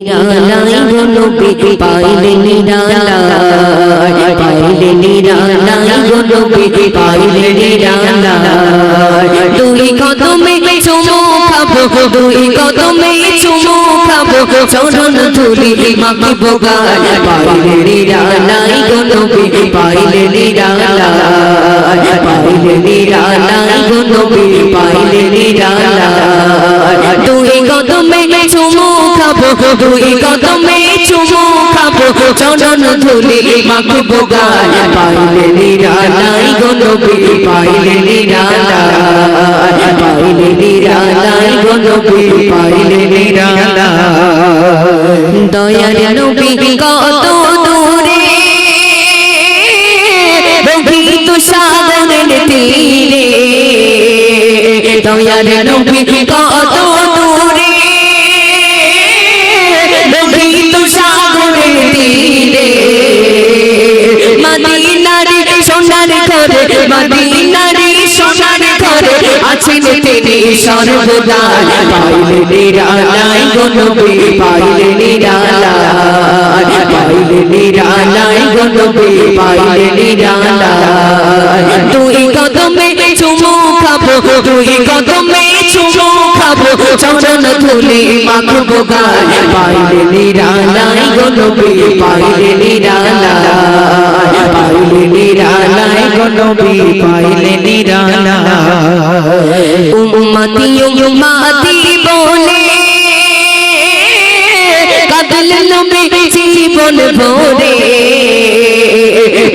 নিরালাই গো নবী পাইলে নিরালাই পাইলে নিরালাই গো নবী পাইলে নিরালাই দুই কদমে চুমু খাব দুই কদমে চুমু খাব চরণ ধুলি মাখিব গায় পাইলে নিরালাই গো নবী পাইলে নিরালাই পাইলে নিরালাই গো নবী পাইলে নিরালাই দুই কদমে চুমু খাব দুই কদমে চুমু খাব চরণ ধুলি মাখিব গায়। পাইলে নিরালাই গো নবী, পাইলে নিরালাই। পাইলে নিরালাই গো নবী, পাইলে নিরালাই। দয়ার নবী কত দূরে রোহিত সাগরের তীরে। দয়ার নবী কত মদিনার সোনার ঘরে আছেন দুই কদমে চুমু খাব, দুই কদমে চুমু খাব চরণ ধুলি মাখবো গায়। পাইলে নিরালাই গো নবী পাইলে গো নবী পাইলে নিরালাই উম্মতি উম্মতি বলে, কাদল নবী জীবন ভরে।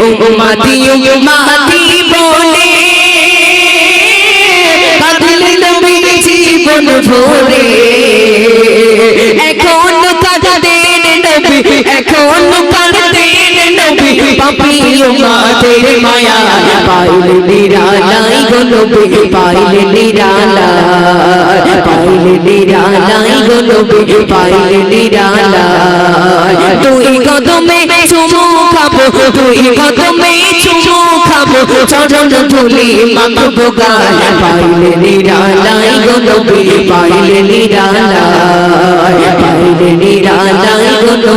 উম্মতি উম্মতি বলে, কাদল নবী জীবন ভরে। এখন কাঁদেন নবী, এখন নবী পাপিও মাদের মায়া, পাইলে নিরালাই গো নবী পাইলে নিরালাই পাইলে নিরালাই গো নবী পাইলে নিরালাই। তুই কদমে চুমু খাব তুই কদমে চুমু খাব, চরণ ধুলি মাখবো গায়, পাইলে নিরালাই গো নবী পাইলে নিরালাই পাইলে নিরালাই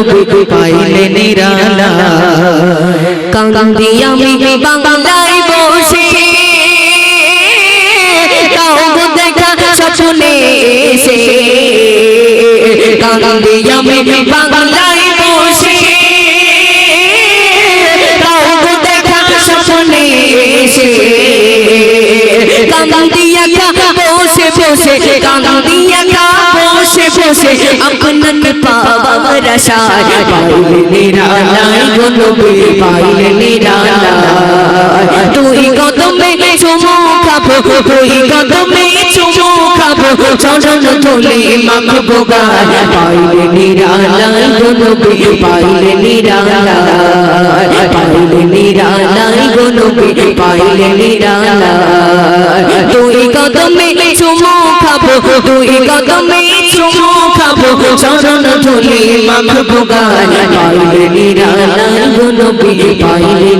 নবী পাইলে নিরালাই কান্দি আমি বাংলায় বসে। কাউ দেখা স্বপ্নে এসে। কান্দি আমি বাংলায় বসে। কাউ দেখা স্বপ্নে এসে। কান্দিয়া কা বসে বসে। কান্দিয়া কা বসে আপনাকে পাওয়ার আশায়। পাইলে নিরালাই গো নবী পাইলে নিরালাই তুই কদমে চুমু খাব তুই কদমে চুমু খাব চরণ ধুলি মাখবো গায় পাইলে নিরালাই গো নবী পাইলে নিরালাই পাইলে নিরালাই গো নবী পাইলে নিরালাই তুই কদমে চুমু তুই কদমে চুমু খাব চরণ ধুলি মাখবো গায়ে পাইলে নিরালাই নবী পাইলে